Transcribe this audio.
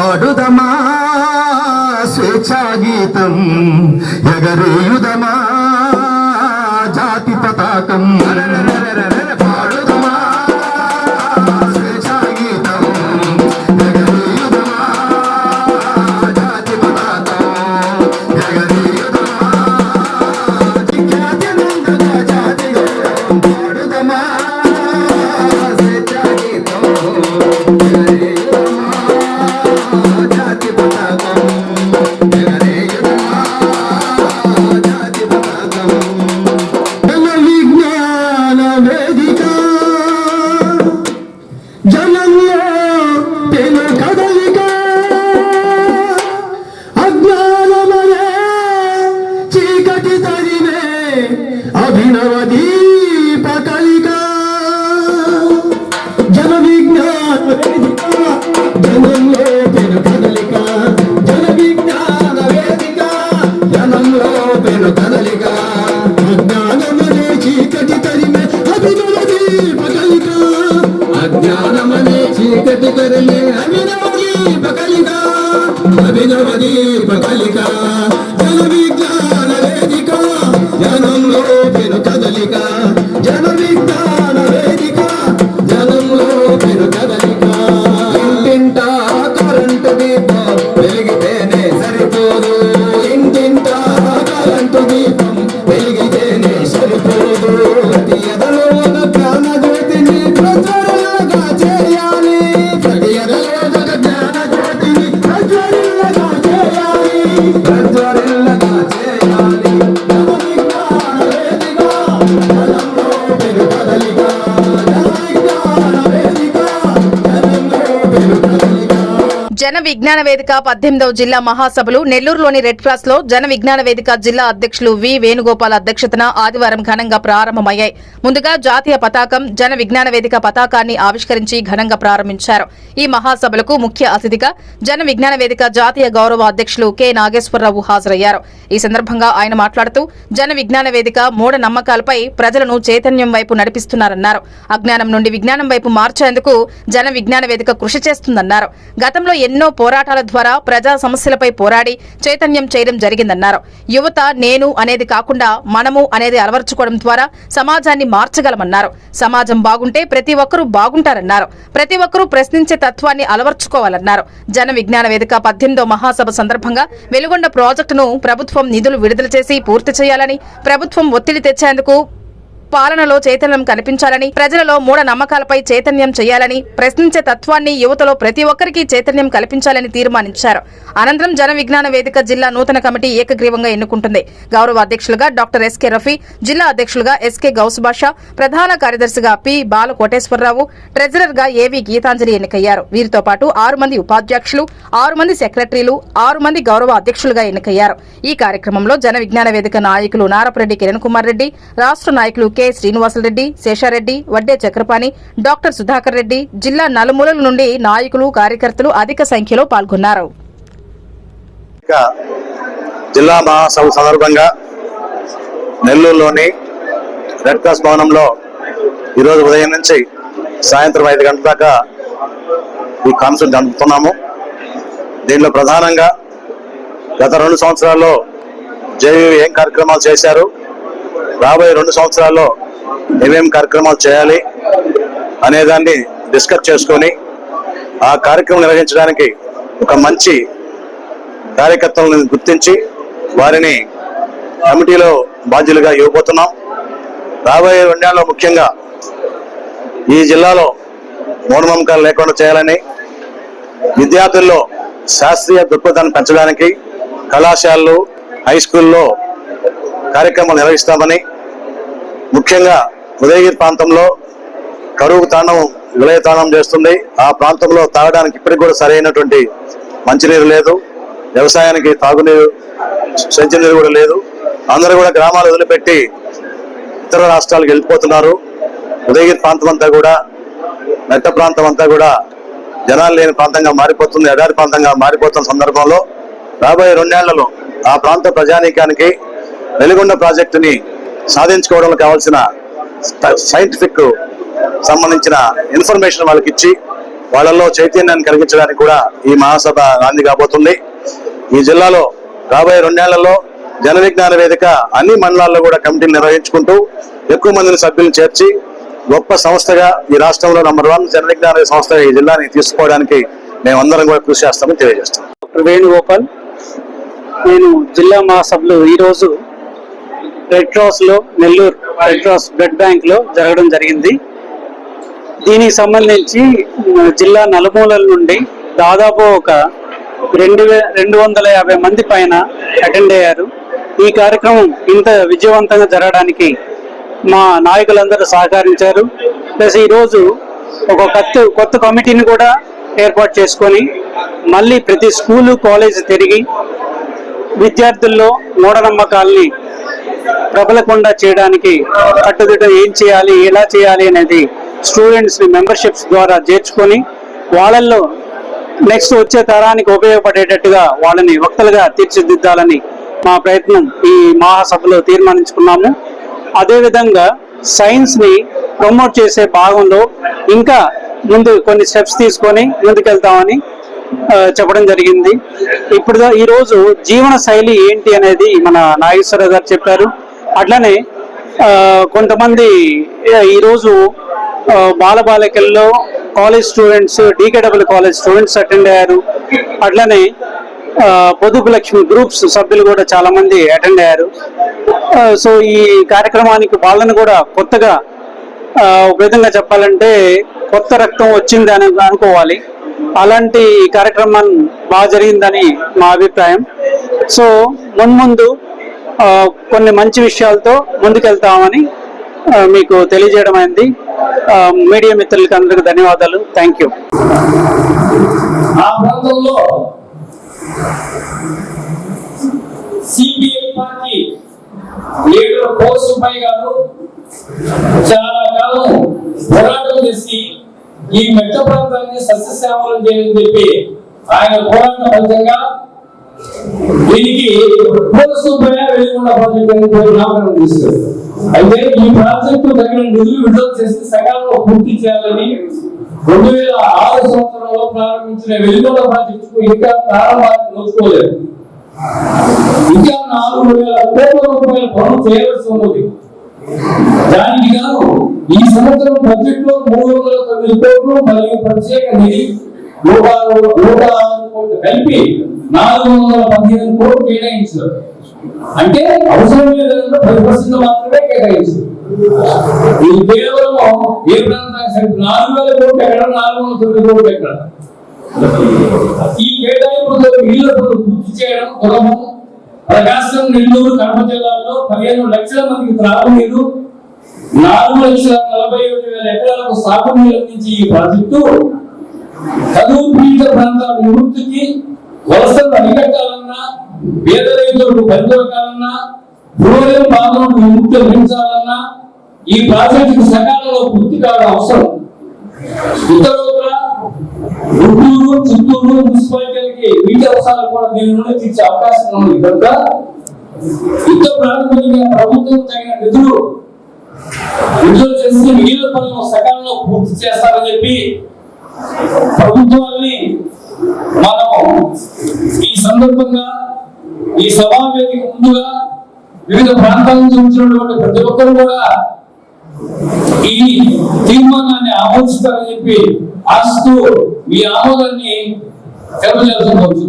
పాడుదమా స్వేచ్ఛా గీతం ఎగరేయుదమా. You know Dinamadi Jana Vignana వేదిక పద్దెనిమిదవ జిల్లా మహాసభలు. నెల్లూరులోని రెడ్ క్రాస్లో జన విజ్ఞాన వేదిక జిల్లా అధ్యక్షులు వి వేణుగోపాల్ అధ్యక్షతన ఆదివారం ఘనంగా ప్రారంభమయ్యాయి. ముందుగా జాతీయ పతాకం జన విజ్ఞాన వేదిక పతాకాన్ని ఆవిష్కరించి ఘనంగా ప్రారంభించారు. ఈ మహాసభలకు ముఖ్య అతిథిగా జన విజ్ఞాన వేదిక జాతీయ గౌరవ అధ్యక్షులు కె. నాగేశ్వరరావు హాజరయ్యారు. ఈ సందర్భంగా ఆయన మాట్లాడుతూ జన విజ్ఞాన వేదిక మూఢ నమ్మకాలపై ప్రజలను చైతన్యం వైపు నడిపిస్తున్నారన్నారు. అజ్ఞానం నుండి విజ్ఞానం వైపు మార్చేందుకు జన విజ్ఞాన వేదిక కృషి చేస్తుందన్నారు. గతంలో ఎన్నో పోరాటాల ద్వారా ప్రజా సమస్యలపై పోరాడి చైతన్యం చేయడం జరిగిందన్నారు. యువత నేను అనేది కాకుండా మనము అనేది అలవర్చుకోవడం ద్వారా సమాజాన్ని మార్చగలమన్నారు. సమాజం బాగుంటే ప్రతి ఒక్కరూ బాగుంటారన్నారు. ప్రతి ఒక్కరూ ప్రశ్నించే తత్వాన్ని అలవర్చుకోవాలన్నారు. జన విజ్ఞాన వేదిక పద్దెనిమిదో మహాసభ సందర్భంగా వెలుగొండ ప్రాజెక్టును ప్రభుత్వం నిధులు విడుదల చేసి పూర్తి చేయాలని ప్రభుత్వం ఒత్తిడి తెచ్చేందుకు పాలనలో చైతన్యం కనిపించాలని ప్రజలలో మూఢ నమ్మకాలపై చైతన్యం చేయాలని ప్రశ్నించే తత్వాన్ని యువతలో ప్రతి ఒక్కరికి చైతన్యం కల్పించాలని తీర్మానించారు. అనంతరం జన విజ్ఞాన వేదిక జిల్లా నూతన కమిటీ ఏకగ్రీవంగా ఎన్నుకుంటుంది. గౌరవ అధ్యక్షులుగా డాక్టర్ ఎస్కే రఫీ జిల్లా అధ్యక్షులుగా ఎస్కే గౌసుభాష ప్రధాన కార్యదర్శిగా పి బాల కోటేశ్వరరావు ట్రెజరర్గా ఏవి గీతాంజలి ఎన్నికయ్యారు. వీరితో పాటు ఆరు మంది ఉపాధ్యక్షులు ఆరు మంది సెక్రటరీలు ఆరు మంది గౌరవ అధ్యక్షులుగా ఎన్నికయ్యారు. ఈ కార్యక్రమంలో జన విజ్ఞాన వేదిక నాయకులు నారపురెడ్డి కిరణ్ కుమార్ రెడ్డి రాష్ట్ర నాయకులు కె. శ్రీనివాసరెడ్డి శేషారెడ్డి వడ్డే చక్రపాణి డాక్టర్ సుధాకర్ రెడ్డి జిల్లా నలుమూలల నుండి నాయకులు కార్యకర్తలు అధిక సంఖ్యలో పాల్గొన్నారు. జిల్లా మహాసభ సందర్భంగా నెల్లూరులోని రెడ్ క్రాస్ భవనంలో ఈరోజు ఉదయం నుంచి సాయంత్రం ఐదు గంటల దాకా ఈ కాన్సర్ట్ జరుపుతున్నాము. దీనిలో ప్రధానంగా గత రెండు సంవత్సరాల్లో జేయూ ఏం కార్యక్రమాలు చేశారు రాబోయే రెండు సంవత్సరాల్లో ఏమేం కార్యక్రమాలు చేయాలి అనేదాన్ని డిస్కస్ చేసుకొని ఆ కార్యక్రమం నిర్వహించడానికి ఒక మంచి కార్యకర్తలను గుర్తించి వారిని కమిటీలో బాధ్యులుగా ఇవ్వబోతున్నాం. రాబోయే రెండేళ్ళలో ముఖ్యంగా ఈ జిల్లాలో మూఢనమ్మకాలు లేకుండా చేయాలని విద్యార్థుల్లో శాస్త్రీయ దృక్పథాన్ని పెంచడానికి కళాశాలలు హై స్కూల్లో కార్యక్రమాలు నిర్వహిస్తామని ముఖ్యంగా ఉదయగిరి ప్రాంతంలో కరువు తాండం విలయ తాండం చేస్తుంది. ఆ ప్రాంతంలో తాగడానికి ఇప్పటికి కూడా సరైనటువంటి మంచినీరు లేదు. వ్యవసాయానికి తాగునీరు మంచినీరు కూడా లేదు. అందరూ కూడా గ్రామాలు వదిలిపెట్టి ఇతర రాష్ట్రాలకు వెళ్ళిపోతున్నారు. ఉదయగిరి ప్రాంతం అంతా కూడా మెట్ట ప్రాంతం అంతా కూడా జనాలు లేని ప్రాంతంగా మారిపోతుంది ఎడారి ప్రాంతంగా మారిపోతున్న సందర్భంలో రాబోయే రెండేళ్ళలో ఆ ప్రాంత ప్రజానీకానికి వెలుగొండ ప్రాజెక్టుని సాధించుకోవడంలో కావాల్సిన సైంటిఫిక్ సంబంధించిన ఇన్ఫర్మేషన్ వాళ్ళకి ఇచ్చి వాళ్ళల్లో చైతన్యాన్ని కలిగించడానికి కూడా ఈ మహాసభ నాంది కాబోతుంది. ఈ జిల్లాలో రాబోయే రెండేళ్ళలో జన విజ్ఞాన వేదిక అన్ని మండలాల్లో కూడా కమిటీలు నిర్వహించుకుంటూ ఎక్కువ మందిని సభ్యులను చేర్చి గొప్ప సంస్థగా ఈ రాష్ట్రంలో నంబర్ వన్ జన విజ్ఞాన సంస్థగా ఈ జిల్లాని తీసుకోవడానికి మేమందరం కూడా కృషి చేస్తామని తెలియజేస్తాం డాక్టర్ వేణుగోపాల్ నేను జిల్లా మహాసభలో ఈరోజు రెడ్ క్రాస్లో నెల్లూరు రెడ్ క్రాస్ బ్లడ్ బ్యాంక్లో జరగడం జరిగింది. దీనికి సంబంధించి జిల్లా నలుమూలల నుండి దాదాపు ఒక రెండు రెండు వందల యాభై మంది పైన అటెండ్ అయ్యారు. ఈ కార్యక్రమం ఇంత విజయవంతంగా జరగడానికి మా నాయకులందరూ సహకరించారు. ప్లస్ ఈరోజు ఒక కొత్త కొత్త కమిటీని కూడా ఏర్పాటు చేసుకొని మళ్ళీ ప్రతి స్కూలు కాలేజ్ తిరిగి విద్యార్థుల్లో మూఢనమ్మకాల్ని ప్రబలకుండా చేయడానికి కట్టుదిట్ట ఏం చేయాలి ఎలా చేయాలి అనేది స్టూడెంట్స్ని మెంబర్షిప్స్ ద్వారా చేర్చుకొని వాళ్ళల్లో నెక్స్ట్ వచ్చే తరానికి ఉపయోగపడేటట్టుగా వాళ్ళని వక్తలుగా తీర్చిదిద్దాలని మా ప్రయత్నం ఈ మహాసభలో తీర్మానించుకున్నాము. అదేవిధంగా సైన్స్ని ప్రమోట్ చేసే భాగంలో ఇంకా ముందు కొన్ని స్టెప్స్ తీసుకొని ముందుకెళ్తామని చెప్పడం జరిగింది. ఇప్పుడు ఈరోజు ఈ రోజు జీవన శైలి ఏంటి అనేది మన నాగేశ్వరరావు గారు చెప్పారు. అట్లనే కొంతమంది ఈరోజు బాలబాలికల్లో college students DKW college students attend అయ్యారు. అట్లనే పొదుపు లక్ష్మి గ్రూప్స్ సభ్యులు కూడా చాలామంది అటెండ్ అయ్యారు. సో ఈ కార్యక్రమానికి వాళ్ళని కూడా కొత్తగా ఒక విధంగా చెప్పాలంటే కొత్త రక్తం వచ్చింది అని అనుకోవాలి. అలాంటి కార్యక్రమం బాగా జరిగిందని మా అభిప్రాయం. సో మున్ముందు కొన్ని మంచి విషయాలతో ముందుకెళ్తామని మీకు తెలియజేయడం అయింది మీడియా మిత్రులకి అందరికీ ధన్యవాదాలు. థ్యాంక్ యూ ఆ సిపిఐ పార్టీ గారు చాలా కాలం పోరాటం చేసి ఈ మెట్ట ప్రాంతాన్ని సస్యశ్యామలం చేయని చెప్పి ఆయన పోరాట ఫలితంగా దీనికి సుబ్బయ్య వెలుగుండ ప్రాజెక్ట్ అని నామకరణం చేశారు అయితే ఈ ప్రాజెక్టు తగిన నిధులు విడుదల చేసి సకాలంలో పూర్తి చేయాలని రెండు వేల ఆరు సంవత్సరంలో ప్రారంభించిన వెలుగుల ప్రాజెక్టుకు ఇంకా ప్రారంభాన్ని నోచుకోలేదు. ఇంకా నాలుగు వేల కోట్ల రూపాయల పనులు చేయవలసి ఉన్నది. దానికి గాను ఈ సంవత్సరం బడ్జెట్లో మూడు వందల తొమ్మిది కోట్లు మరియు ప్రత్యేక నిధి నూట నూట ఆరు కోట్లు కలిపి నాలుగు వందల పదిహేను కోట్లు కేటాయించారు. అంటే అవసరం పది పర్సెంట్ మాత్రమే కేటాయించారు. ఇది కేవలం ఏ ప్రాంతానికి నాలుగు వేల కోట్లు ఎక్కడ? నాలుగు వందల తొమ్మిది కోట్లు ఎక్కడ? ఈ కేటాయింపులతో ఇళ్ళ పూర్తి చేయడం కులము ప్రకాశం నెల్లూరు కడప జిల్లాల్లో పదిహేను లక్షల మందికి త్రాగునీరు నాలుగు లక్షల నలభై ఒకటి వేల ఎకరాలకు సాగునీరు అందించి ఈ ప్రాజెక్టు చదువు పీడిత ప్రాంతాల విముక్తికి వలసలు అరికట్టాలన్నా పేద రైతులకు పనిదొరకాలన్నా రూరల్ బాధలను విముక్తి పెంచాలన్నా ఈ ప్రాజెక్టు సకాలంలో పూర్తి కావడం అవసరం. ఉత్తరోత్తర గుంటూరు చిత్తూరు మున్సిపాలిటీలకి వీటి అవసరాలు కూడా దీని నుండి తీర్చే అవకాశం ఉంది కనుక యుద్ధ ప్రారంభంగా ప్రభుత్వం తగిన నిధులు విడుదల చేసి మిగిలిన పనులను సకాలంలో పూర్తి చేస్తారని చెప్పి ప్రభుత్వాన్ని మనం సందర్భంగా ఈ సమావేశం ముందుగా వివిధ ప్రాంతాల నుంచి వచ్చినటువంటి ప్రతి ఒక్కరు కూడా ఈ తీర్మానాన్ని ఆమోదిస్తారని చెప్పి ఆశిస్తూ మీ ఆమోదాన్ని తెలియజేసుకోవచ్చు